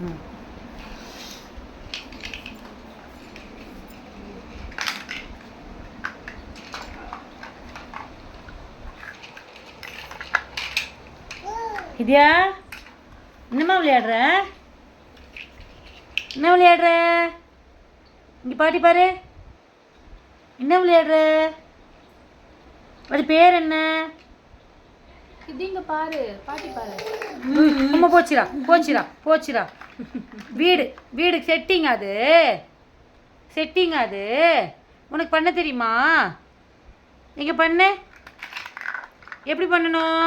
ம். இதியா என்னம்மா விளையாடுற? என்ன விளையாடுற? இங்கே பாட்டி பாரு. என்ன விளையாடுற? அது பேர் என்ன? இது இங்க பாரு பாட்டி பாரு. அம்மா போச்சுடா போச்சுடா போச்சுடா. வீடு வீடு செட்டிங் அது. செட்டிங் அது. உனக்கு பண்ண தெரியுமா? எங்க பண்ணு? எப்படி பண்ணணும்?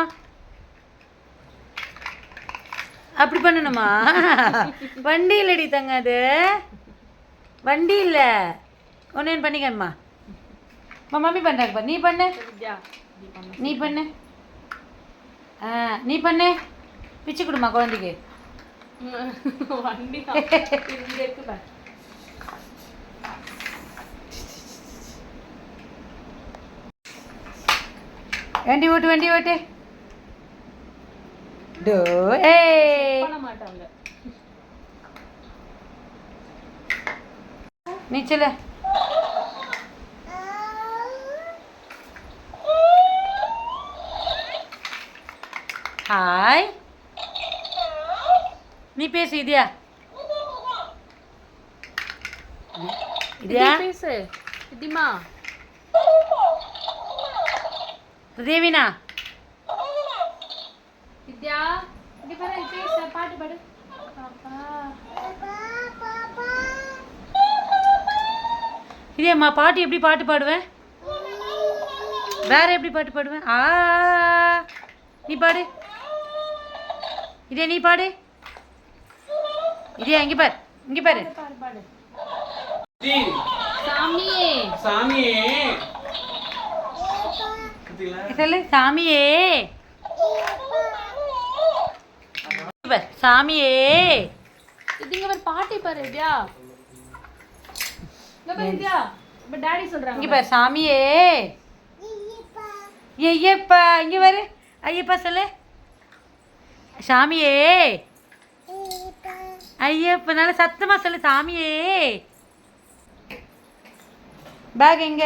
அப்படி பண்ணணுமா? வண்டி இல்லடி தங்க அது. வண்டி இல்லை. ஒன்று பண்ணிக்கம்மா மம்மி பண்ணுறாங்க பாரு. நீ பண்ணு. நீ பண்ணு. ஆ நீ பண்ணு. பிச்சு கொடுமா குழந்தைக்கு. வண்டி தான். இது இங்க இருக்கு பாரு வண்டி ஓட்டு நீ பேசு இதியா? இதியா? இது பேசு இதுமா தேவினா? வித்யா இது பாரு பேசு பாட்டு பாடு. இதேம்மா பாட்டு எப்படி பாட்டு பாடுவேன்? வேற எப்படி பாட்டு பாடுவேன்? ஆ நீ பாடு. இதே நீ பாடு. இதே இங்க பாரு இங்க பாரு. பாடு பாடு ஜி, சாமியே. சாமியே? சொல்லு சாமியே. சாமியே. இது இங்க பாரு பாட்டி பாரு பாரு வித்யா இப்ப டாடி சொல்றாங்க. இங்க பாரு சாமியே. ஐயப்பா இங்க பாரு. ஐயப்பா சொல்லு. சாமியே. ஐயப்பா நல்ல சத்தமா சொல்லு சாமியே. பேக் எங்க?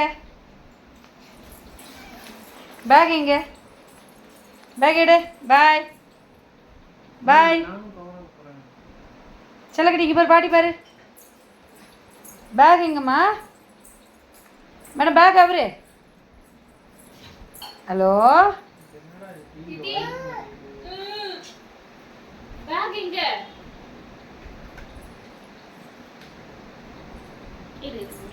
பேக் எங்க? பேக் எடு. பாய் பாய் செல்லக்கடிக்கு பாரு பாட்டி பாரு. பேக் எங்கம்மா? மேடம் பேக் அவரு. ஹலோ பேக் இங்க перец.